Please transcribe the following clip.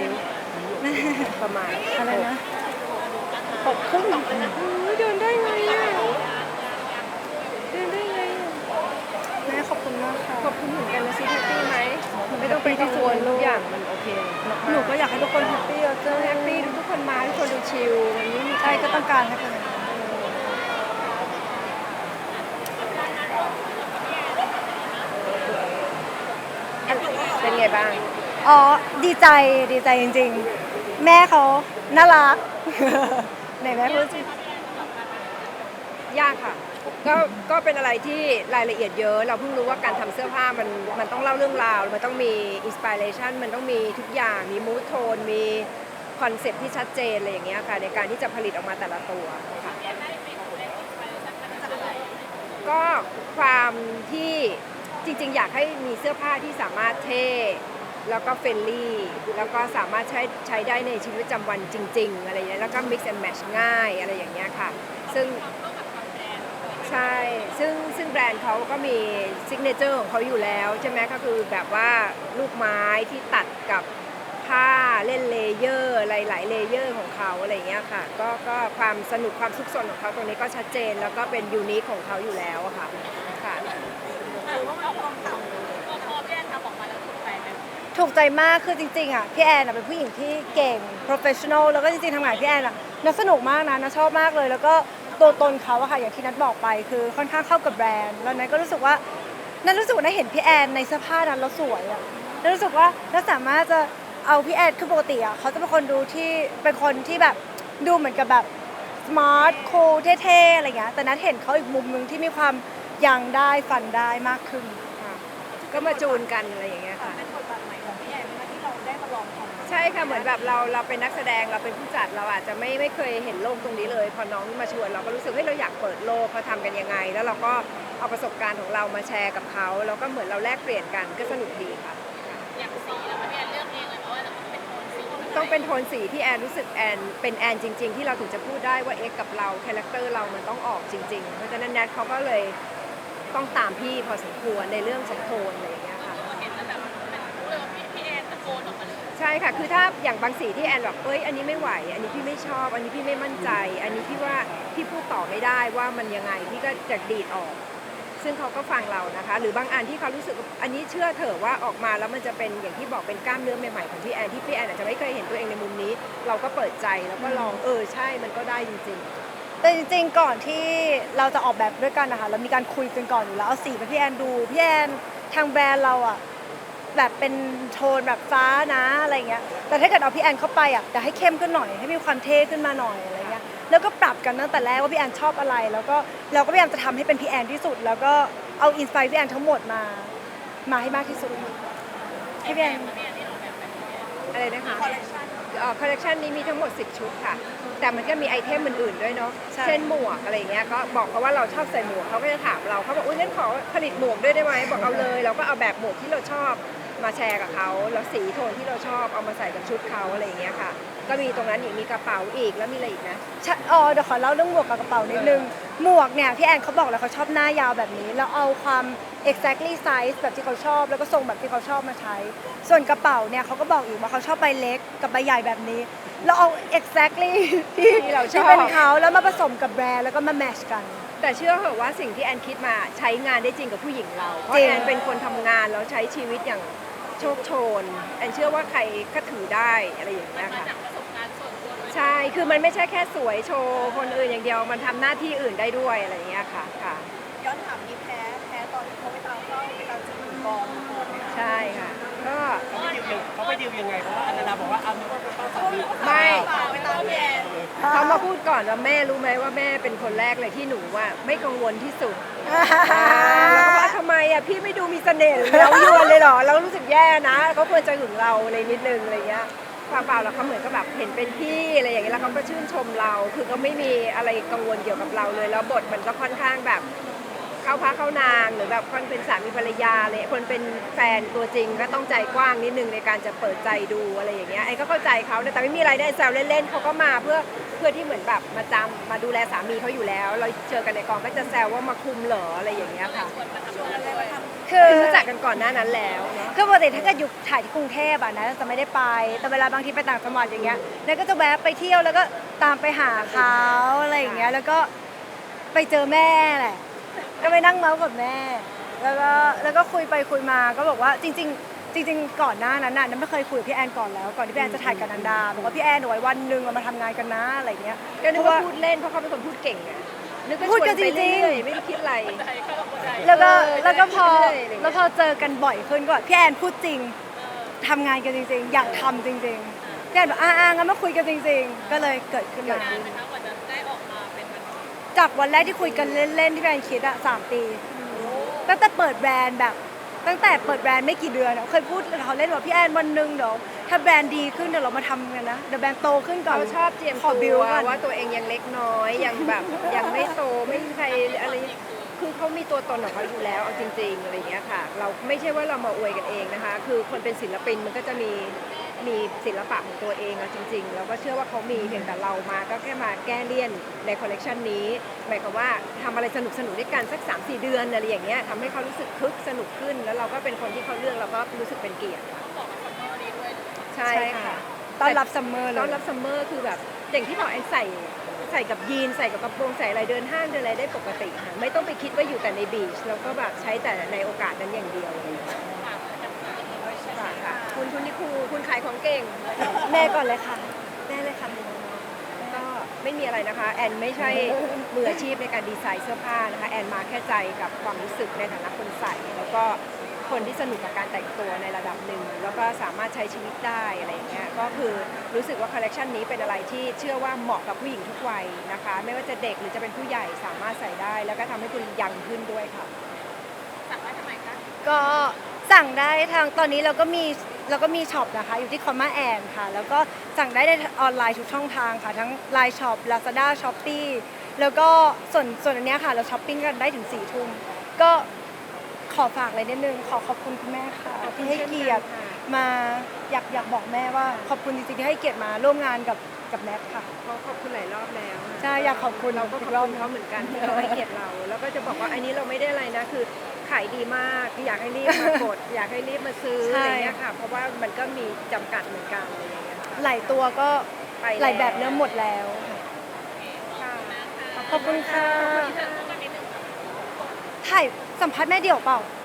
นิ้วประมาณอะไรนะหกครึ่งอุ๊ยเดินได้ไงอะเดินได้ไงอะแม่ขอบคุณมากค่ะขอบคุณเหมือนกันนะซีแฮปปี้ไหมไม่ต้องไปกังวลทุกอย่างมันโอเคมากๆหนูก็อยากให้ทุกคนแฮปปี้อะเจ้าแฮปปี้ทุกคนมาทุกคนดูชิลมันไม่มีใช่ก็ต้องการให้เป็นอย่างนั้นเป็นไงบ้าง อ๋อ ดีใจ ดีใจจริง ๆ แม่เขาน่ารัก ไหนแม่พูดสิยากค่ะ ก็ก็เป็นอะไรที่รายละเอียดเยอะ เราเพิ่งรู้ว่าการทำเสื้อผ้ามันมันต้องเล่าเรื่องราว มันต้องมีอินสปิเรชันมันต้องมีทุกอย่าง มีมูทโทน มีคอนเซ็ปต์ที่ชัดเจนอะไรอย่างเงี้ยค่ะ ในการที่จะผลิตออกมาแต่ละตัวค่ะก็ความที่จริง ๆ อยากให้มีเสื้อผ้าที่สามารถเท่ แล้วก็เฟรนลี่ แล้วก็สามารถใช้ใช้ได้ในชีวิตประจำวันจริง ๆ อะไรอย่างเงี้ยแล้วก็ mix and match ง่ายอะไรอย่างเงี้ยค่ะ ซึ่งใช่ ซึ่งซึ่งแบรนด์เขาก็มีซิกเนเจอร์ของเขาอยู่แล้วใช่ไหมก็คือแบบว่าลูกไม้ที่ตัดกับผ้าเล่นเลเยอร์หลายๆเลเยอร์ของเขาอะไรอย่างเงี้ยค่ะ ก็ก็ความสนุกความซุกซนของเขาตรงนี้ก็ชัดเจน แล้วก็เป็นยูนิคของเขาอยู่แล้วอะค่ะค่ะ ถูกใจมากคือจริงๆอะพี่แอนอะเป็นผู้หญิงที่เก่ง professional แล้วก็จริงๆทำงานกับพี่แอนอะน่าสนุกมากนะน่าชอบมากเลย แล้วก็ตัวตนเขาอะค่ะอย่างที่นัทบอกไปคือค่อนข้างเข้ากับแบรนด์แล้วนัทก็รู้สึกว่านัทรู้สึกว่านัทเห็นพี่แอนในเสื้อผ้านั้นแล้วสวยอะนัทรู้สึกว่านัทสามารถจะเอาพี่แอนคือปกติอะเขาจะเป็นคนดูที่เป็นคนที่แบบดูเหมือนกับแบบสมาร์ทคูลเท่ๆอะไรเงี้ยแต่นัทเห็นเขาอีกมุมหนึงที่มีความยังได้ฟันได้มากขึ้นค่ะก็มาจูนกันอะไรอย่างเงี้ยค่ะ ค่ะเหมือนแบบเราเราเป็นนักแสดงเราเป็นผู้จัดเราอาจจะไม่ไม่เคยเห็นโลกตรงนี้เลย พอน้องมาชวนเราก็รู้สึกเฮ้ยเราอยากเปิดโลกเขาทำกันยังไง แล้วเราก็เอาประสบการณ์ของเรามาแชร์กับเขาแล้วก็เหมือนเราแลกเปลี่ยนกันก็สนุกดีค่ะ อย่างสีแล้วพี่แอนเลือกเองเลยเพราะว่าเราเป็นโทนสีต้องเป็นโทนสีที่แอนรู้สึกแอนเป็นแอนจริง ๆ ที่เราถึงจะพูดได้ว่าเอ็กกับเราคาแรคเตอร์เรามันต้องออกจริง ๆ เพราะฉะนั้นแนทเขาก็เลยต้องตามพี่พอสมควรในเรื่องของโทนอะไรอย่างเงี้ย ค่ะ คือถ้าอย่างบางสีที่แอนแบบเอ้ย อันนี้ไม่ไหว อันนี้พี่ไม่ชอบ อันนี้พี่ไม่มั่นใจ อันนี้พี่ว่าพี่พูดต่อไม่ได้ว่ามันยังไง พี่ก็จะดีดออก ซึ่งเขาก็ฟังเรานะคะ หรือบางอันที่เขารู้สึก อันนี้เชื่อเถอะว่าออกมาแล้วมันจะเป็นอย่างที่บอกเป็นกล้ามเนื้อใหม่ๆของพี่แอนที่พี่แอนอาจจะไม่เคยเห็นตัวเองในมุมนี้ เราก็เปิดใจแล้วก็ลอง เออ ใช่ มันก็ได้จริงๆแต่จริงๆ ก่อนที่เราจะออกแบบด้วยกันนะคะเรามีการคุยกันก่อนอยู่แล้วเอาสีไปพี่แอนดูพี่แอนทางแบรนด์เราอะ แบบเป็นโทนแบบฟ้านะอะไรเงี้ย แต่ถ้าเกิดเอาพี่แอนเข้าไปอะแต่ให้เข้มขึ้นหน่อย ให้มีความเท่ขึ้นมาหน่อยอะไรเงี้ย แล้วก็ปรับกันตั้งแต่แรกว่าพี่แอนชอบอะไร แล้วก็เราก็พยายามจะทำให้เป็นพี่แอนที่สุด แล้วก็เอาอินสไปร์พี่แอนทั้งหมดมา มาให้มากที่สุดให้พี่แอนๆอะไรนะคะคอลเลคชันนี้มีทั้งหมด 10 ชุดค่ะ แต่มันก็มีไอเทมอื่นๆด้วยเนาะเช่นหมวกอะไรอย่างเงี้ย ก็บอกเขาว่าเราชอบใส่หมวกเขาก็จะถามเราเขาบอกอุ้ยงั้นขอผลิตหมวกด้วยได้ไหมบอกเอาเลย เราก็เอาแบบหมวกที่เราชอบ มาแชร์กับเขาแล้วสีโทนที่เราชอบเอามาใส่กับชุดเขาอะไรอย่างเงี้ยค่ะ ก็มีตรงนั้นอีกมีกระเป๋าอีกแล้วมีอะไรอีกนะใช่อ๋อเดี๋ยวขอเล่าเรื่องหมวกกับกระเป๋านิดนึง หมวกเนี่ยพี่แอนเขาบอกแล้วเขาชอบหน้ายาวแบบนี้ แล้วเอาความ exactly size แบบที่เขาชอบ แล้วก็ทรงแบบที่เขาชอบมาใช้ ส่วนกระเป๋าเนี่ยเขาก็บอกอีกว่าเขาชอบใบเล็กกับใบใหญ่แบบนี้ แล้วเอา exactly ที่ที่เราชอบ ที่เป็นเขาแล้วมาผสมกับแบรนด์แล้วก็มาแมทชกัน แต่เชื่อเหอะว่าสิ่งที่แอนคิดมาใช้งานได้จริงกับผู้หญิงเรา เพราะจริง แอนเป็นคนทำงานแล้วใช้ชีวิตอย่าง โชคโชนแอนเชื่อว่าใครก็ถือได้อะไรอย่างเงี้ยมาค่ะจากประสบการณ์ส่วนตัวโดยใช่คือมันไม่ใช่แค่สวยโชว์คนอื่นอย่างเดียว มันทำหน้าที่อื่นได้ด้วยอะไรอย่างเงี้ยค่ะค่ะย้อนถามมีแพ้แพ้ตอนที่เขาไปตามเฝ้าไปตามจุดกองโกรธไหมคะใช่ค่ะก็เขาไปดิวยังไงเพราะว่าอันนานาบอกว่าเอาว่าเป็นเป้าสามีไม่เปล่าไปตามพี่แอนเขามาพูดก่อนว่าแม่รู้ไหมว่าแม่เป็นคนแรกเลยที่หนูว่าไม่กังวลที่สุด อ่าแล้วก็ว่าทำไมอะพี่ไม่ดูมีเสน่ห์หรือเรายวนเลยเหรอเรารู้สึกแย่นะเขาควรจะหึงเราอะไรนิดนึงอะไรเงี้ยเปล่าๆแล้วเขาเหมือนก็แบบเห็นเป็นพี่อะไรอย่างเงี้ยแล้วเขาก็ชื่นชมเรา คือก็ไม่มีอะไรกังวลเกี่ยวกับเราเลยแล้วบทมันก็ค่อนข้างแบบ เข้าพระเข้านางหรือแบบคนเป็นสามีภรรยาเลยคนเป็นแฟนตัวจริงก็ต้องใจกว้างนิดนึงในการจะเปิดใจดูอะไรอย่างเงี้ยไอ้ก็เข้าใจเขานะแต่ไม่มีอะไรได้แซวเล่นๆเขาก็มาเพื่อเพื่อที่เหมือนแบบมาจำมาดูแลสามีเขาอยู่แล้ว เราเจอกันในกองก็จะแซวว่ามาคุมเหรออะไรอย่างเงี้ยค่ะชวนอะไรมาทคือรู้จักกันก่อนหน้านั้นแล้วเนาะคือปกติถ้าเกิดอยู่ถ่ายที่กรุงเทพอะนะจะไม่ได้ไป แต่เวลาบางทีไปต่างจังหวัดอย่างเงี้ยแล้วก็จะแวะไปเที่ยวแล้วก็ตามไปหาเขาอะไรอย่างเงี้ยแล้วก็ไปเจอแม่แหละ ก็ไปนั่งเมาส์กับแม่ แล้วก็แล้วก็คุยไปคุยมาก็บอกว่าจริง ๆ จริง ๆ ก่อนหน้านั้นน่ะนันไม่เคยคุยกับพี่แอนก่อนแล้ว ก่อนที่พี่แอนจะถ่ายกับนันดาบอกว่าพี่แอนเอาไว้วันหนึ่งเรามาทำงานกันนะอะไรอย่างเงี้ยก็นึกว่าพูดเล่นเพราะเขาเป็นคนพูดเก่งไงนึกว่าพูดชวนกันไปจริงๆเรื่อยๆไม่ได้คิดอะไร แล้วก็เออแล้วก็พอได้ได้ได้แล้วพอเจอกันบ่อยขึ้นก็แบบพี่แอนพูดจริงทำงานกันจริง ๆ อยากทำจริงๆพี่แอนบอกอ่าๆงั้นมาคุยกันจริง ๆ ก็เลยเกิดขึ้นมา จากวันแรกที่คุยกันเล่นๆที่พี่แอนคิดอะสามปี ตั้งแต่เปิดแบรนด์แบบ ตั้งแต่เปิดแบรนด์ไม่กี่เดือนอะเคยพูดกับเขาเล่นว่าพี่แอนวันหนึ่งเดี๋ยวถ้าแบรนด์ดีขึ้นเดี๋ยวเรามาทำกันนะเดี๋ยวแบรนด์โตขึ้นก่อนเขาชอบเจียมขอบิตัววก่อน ว่าตัวเองยังเล็กน้อย ยังแบบยังไม่โตไม่มีใครอะไรคือเขามีตัวตนของเขาอยู่แล้วเอาจริง ๆอะไรอย่างเงี้ยค่ะ เราไม่ใช่ว่าเรามาอวยกันเองนะคะ คือคนเป็นศิลปินมันก็จะมี มีศิลปะของตัวเองเอาจริง ๆ แล้วก็เชื่อว่าเขามีเพียงแต่เรามาก็แค่มาแก้เลี่ยนในคอลเลกชันนี้หมายความว่าทำอะไรสนุกสนุกๆด้วยกันสัก 3 4 เดือนอะไรอย่างเงี้ยทำให้เขารู้สึกคึกสนุกขึ้น แล้วเราก็เป็นคนที่เขาเลือกเราก็รู้สึกเป็นเกียรติค่ะใช่ค่ะ ต้อนรับซัมเมอร์เลต้อยนรับซัมเมอร์คือแบบอย่างที่บอกแอนใส่ใส่กับยีนใส่กับกระโปรงใส่อะไรเดินห้างเดินอะไรได้ปกติค่ะไม่ต้องไปคิดว่าอยู่แต่ในบีชแล้วก็แบบใช้แต่ในโอกาสนั้นอย่างเดียวเลยค่ะค่ะคุณคุณนิคูคุณขายของเก่ง แม่ก่อนเลยค่ะ แม่เลยค่ะ ก็ไม่มีอะไรนะคะ แอนไม่ใช่มืออาชีพในการดีไซน์เสื้อผ้านะคะ แอนมาแค่ใจกับความรู้สึกในฐานะคนใส่ แล้วก็คนที่สนุกกับการแต่งตัวในระดับหนึ่ง แล้วก็สามารถใช้ชีวิตได้อะไรอย่างเงี้ย ก็คือรู้สึกว่าคอลเลกชันนี้เป็นอะไรที่เชื่อว่าเหมาะกับผู้หญิงทุกวัยนะคะ ไม่ว่าจะเด็กหรือจะเป็นผู้ใหญ่สามารถใส่ได้ แล้วก็ทำให้คุณยังขึ้นด้วยค่ะก็สั่งได้ทางตอนนี้เราก็มี เราก็มีช็อปนะคะ อยู่ที่คอมมาแอนค่ะ แล้วก็สั่งได้ในออนไลน์ทุกช่องทางค่ะ ทั้ง Line Shop Lazada Shopee แล้วก็ส่วนส่วนอันเนี้ยค่ะ เราช้อปปิ้งกันได้ถึง4ี่ทุ่มก็ขอฝากเลยนิดนึง ขอขอบคุณคุณแม่ค่ะขอบคุณที่ให้เกียรติเช่นกันค่ะมาอยากอยากบอกแม่ว่า ขอบคุณจริงๆที่ให้เกียรติมาร่วมงานกับกับแนทค่ะ เขาขอบคุณหลายรอบแล้วใช่อยากขอบคุณเราก็ขอบคุณเขาเหมือนกันที่เขาให้เกียรติเรา แล้วก็จะบอกว่าอันนี้เราไม่ได้อะไรนะคือ ขายดีมาก อยากให้รีบมากด อยากให้รีบมาซื้อใช่ อะไรเงี้ยค่ะ เพราะว่ามันก็มีจำกัดเหมือนกันอะไรอย่างเงี้ยค่ะหลายตัวก็ไปหลายแบบเริ่มหมดแล้วค่ะค่ะขอบคุณค่ะ ถ่ายสัมภาษณ์แม่เดี่ยวเปล่า